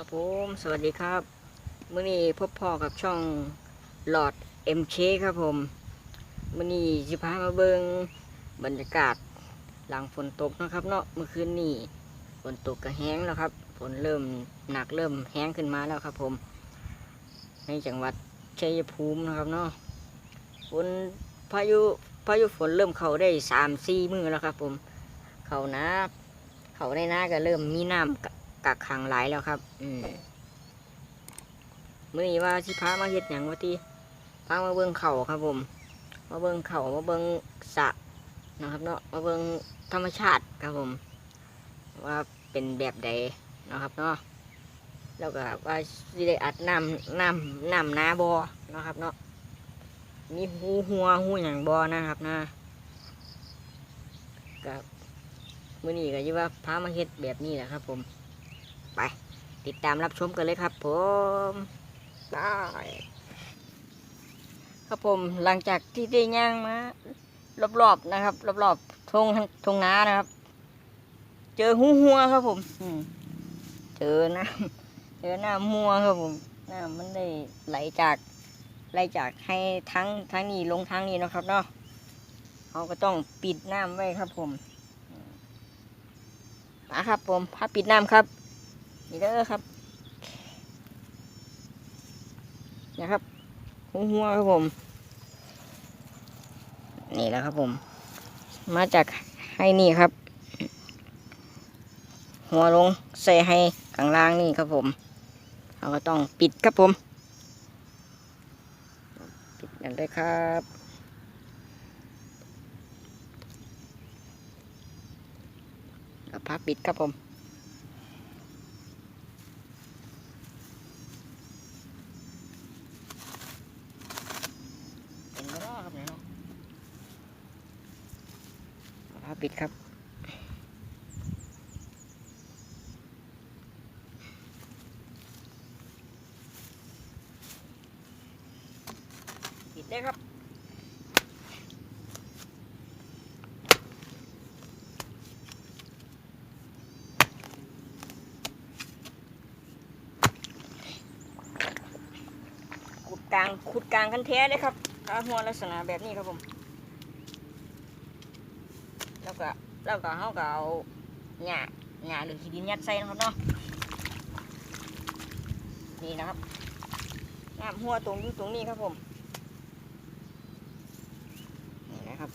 ครับผมสวัสดีครับมื่อนี้พบพ่อกับช่องหลอด MK ครับผมมื่อนี้สิพามาเบิงบรรยากาศหลังฝนตกนะครับเนาะเมื่อคืนนี้ฝนตกก็แห้งแล้วครับฝนเริ่มหนักเริ่มแห้งขึ้นมาแล้วครับผม ในจังหวัดชัยภูมินะครับเนาะฝนพายุพายุฝนเริ่มเข้าได้สามสี่มือแล้วครับผม เขานาเขาในนาก็เริ่มมีน้ำ กักขังหลายแล้วครับ อืมมื่อนี้ว่าที่พามาเฮ็ดหยังวะที่พามาเบิ่งเข่าครับ ผม มาเบิ่งเข่ามาเบิ่งสะนะครับ เนาะมาเบิ่งธรรมชาติครับผม ว่าเป็นแบบใดนะครับ เนาะแล้วก็ว่าสิได้อัดน้ำน้ำน้ำนาบอนะครับ เนาะมีหูหัวหูอย่างบอนะครับ นะกับมื่อนี้ก็ยี่ว่าพามาเฮ็ดแบบนี้แหละครับ ผม ไป ติดตามรับชมกันเลยครับผมได้ครับผมหลังจากที่ได้ย่างมารอบๆนะครับ รอบๆทงทงนานะครับ เจอหูหัวครับผมอืมเจอน้ำเจอน้ำมัวครับผมน้ำมันได้ไหลจากไหลจากให้ทั้งทั้งนี้ลงทั้งนี้เนาะครับเนาะเขาก็ต้องปิดน้ำไว้ครับผมมาครับผมพับปิดน้ำครับ นี่เด้อครับนะครับหัวหัวครับผม นี่แหล้วครับผม มาจากให้นี่ครับ หัวลงใส่ให้ข้างล่างนี่ครับผมเราก็ต้องปิดครับผม ปิดนั่นเลยครับแล้วพับปิดครับผม เป็นไม่ได้ครับเนี่ยเนาะเอาผ้า ปิดครับ ปิดได้ครับขุดกลางขุดกลางกันแท้เลยครับถ้าหัวลักษณะแบบนี้ครับผม ก็แล้วก็เขาก็เอาหญ้าหญ้าหรือขี้ดินยัดใส่นะครับเนาะนี่นะครับน้ำหัวตรงอยู่ตรงนี้ครับผมนี่นะครับ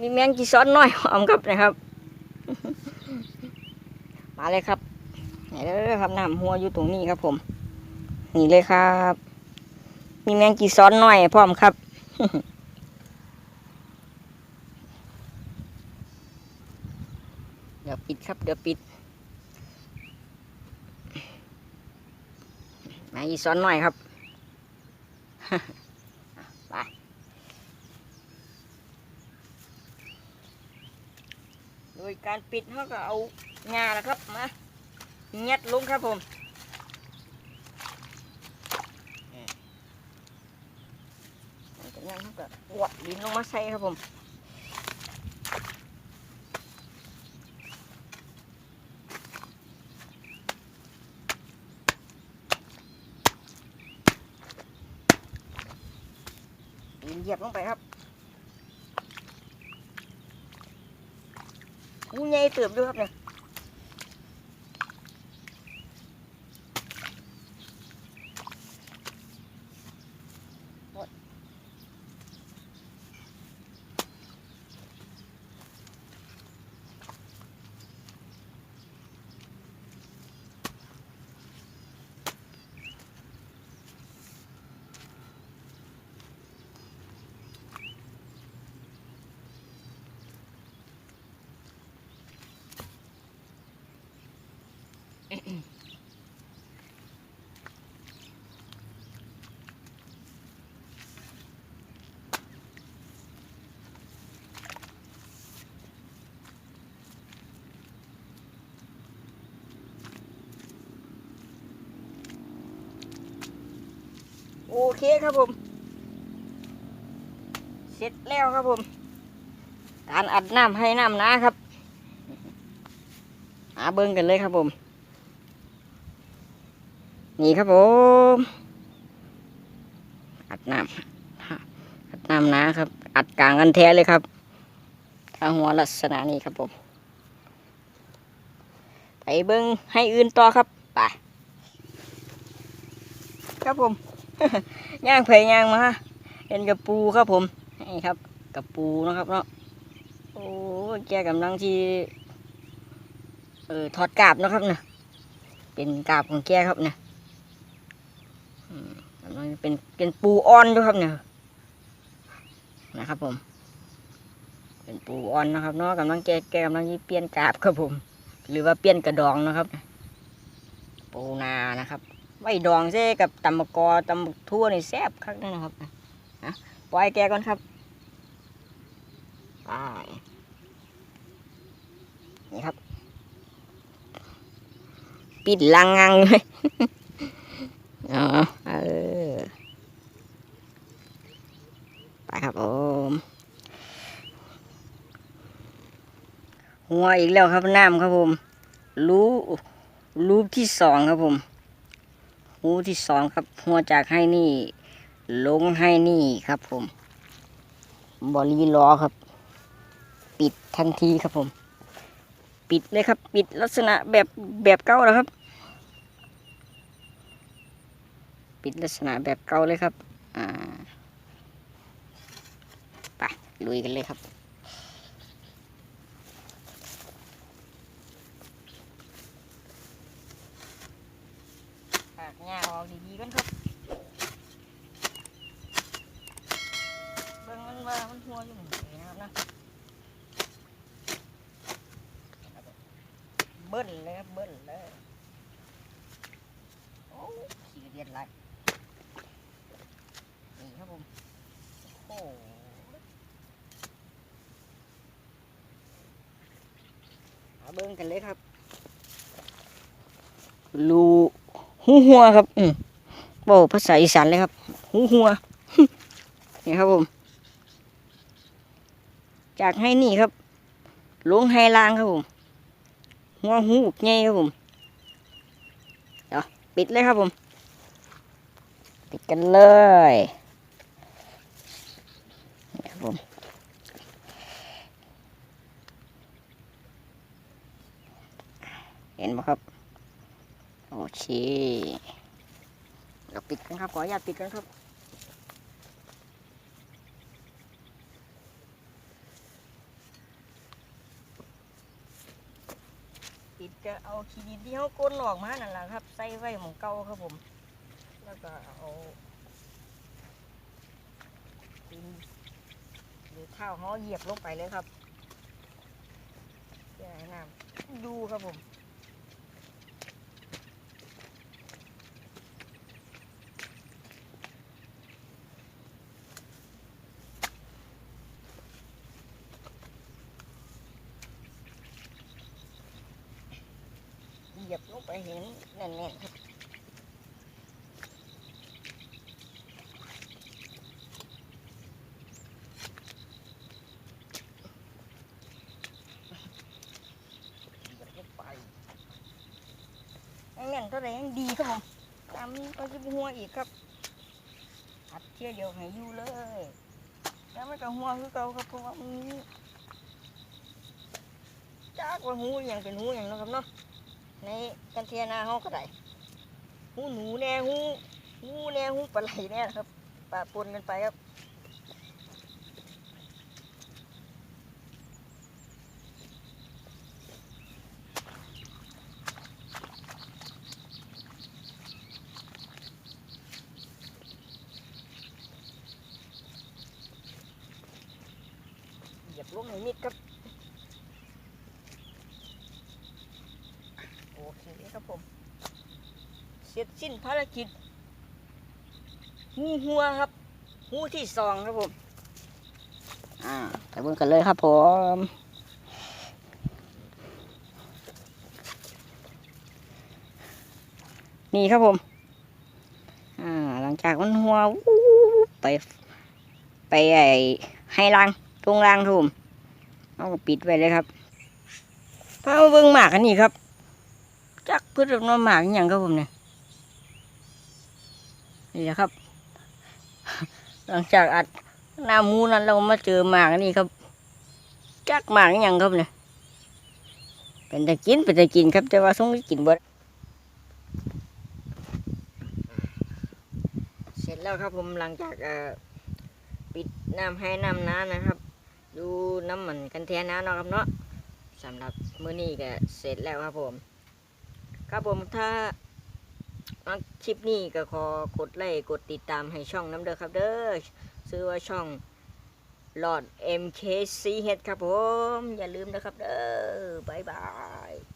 มีแมงจีซ้อนน้อยหอมครับนะครับ มาเลยครับนี่เลยครับน้ำหัวอยู่ตรงนี้ครับผม นี่เลยครับ มีแมงกีซ้อนหน่อยพร้อมครับเดี๋ยวปิดครับเดี๋ยวปิดแมงกีซ้อนหน่อยครับไปโดยการปิดเขาก็เอางาแล้วครับมาเงียดลงครับผม จา กนั้นเขาก็หวดดินลงมาใส่ครับผมดินเหยียบลงไปครับงูใหญ่เติบด้วยครับเนี่ย โอเคครับผม เสร็จแล้วครับผม การอัดน้ำให้น้ำนะครับหาเบิ้งกันเลยครับผม นี่ครับผมอัดน้ำอัดน้ำนะครับ อัดกลางกันแท้เลยครับถ้าหัวลักษณะนี้ครับผมไปเบิ้งให้อื่นต่อครับไปครับผมย่างเพยย่างมาเห็นกับปูครับผมนี่ครับกับปูนะครับเนาะโอ้แกกำลังที่เออถอดกาบนะครับเนี่ยเป็นกาบของแกครับเนี่ย มกำลังเป็นเป็นปูอ่อนด้วยครับเนี่ยนะครับผม เป็นปูอ่อนนะครับเนาะกำลังแกแกกำลังที่เปลี่ยนกาบครับผม หรือว่าเปลี่ยนกระดองนะครับ ปูนานะครับไว้ดองเซ่กับตำมะกอตำบักทั่วนี่แซ่บคักนะครับนะปล่อยแกก่อนครับไปนี่ครับ ปิดลังงังเลย อ๋อเออไปครับผม หัวอีกแล้วครับน้ำครับผม รูรูปที่สองครับผมหูปที่สองครับ หัวจากให้นี่ ลงให้นี่ครับผม บอลีล้อครับ ปิดทันทีครับผม ปิดเลยครับ ปิดลักษณะแบบแบบเก่าแล้วครับ ปิดลักษณะแบบเก่าเลยครับ อ่าไปลุยกันเลยครับ ปากหญ้าออกดีๆกันครับ เบิ่งมันว่ามันหัวอยู่หนึ่งนะครับนะ เบิ้ลเลยครับเบิ้ลเลยโอ้ขี้เดียดไรนี่ครับผมโอ้โหเอาเบิ้งกันเลยครับรูหูหัวครับ อืมบอกภาษาอีสานเลยครับ หูหัวนี่ครับผม จากให้นี่ครับลงให้ล่างครับผม หัวหูใหญ่ครับผมเดี๋ยวปิดเลยครับผม ปิดกันเลยนี่ครับผมเห็นไหมครับ โอเคเดี๋ยวปิดกันครับ ขออนุญาตปิดกันครับ ปิดก็เอาขี้ดินที่เขาก้นออกมานั่นแหละครับ ใส่ไว้หมองเก่าครับผม แล้วก็เอาดินหรือเท้าเขาเหยียบลงไปเลยครับเพื่อให้น้ำดูครับผม เหยียบลงไปเห็นแน่นๆครับเหยียบลงไปแน่นเท่าไรยังดีครับผมตามก็จะหัวอีกครับอัดเที่ยเดียวให้อยู่เลยแล้วไม่ก็หัวคือเก่าครับเพราะว่ามันมีจากว่าหูอย่างเป็นหูอย่างนะครับเนาะ ในกันเทียนาเขาก็ได้หูหนูแน่หูหูแน่หูปลาไหลแน่นะครับปะปนกันไปครับเหยียบลงในมิดครับ โอเครับผม เสร็จสิ้นภารกิจหูหัวครับหูที่สองครับผม อ่าไปบิ่งกันเลยครับผมนี่ครับผม อ่า หลังจากมันหัววูไป ไปไอ้ให้ล่างตรงล่างครับผมเอาปิดไว้เลยครับพามาเบิ่งหมากอันนี้ครับ พืชน้ำหมากอย่างครับผมเนี่ยนี่แหละครับ หลังจากอัดหน้ามูนั้นเรามาเจอหมากนนี้ครับจักหมากอย่างครับเนี่ยเป็นต่กินเป็นต่กินครับแต่ว่าสงกินบดเสร็จแล้วครับผมหลังจากปิดน้ำให้น้ำน้ำนะครับ ดูน้ำมันกันแทนน้ำเนาะครับเนาะสำหรับมื้อนี้ก็เสร็จแล้วครับผม ครับผมถ้าคลิปนี้ก็ขอกดไลค์กดติดตามให้ช่องน้ำเด้อครับเด้อซื้อว่าช่องหลอด MKCH ครับผม อย่าลืมนะครับเด้อบ๊ายบาย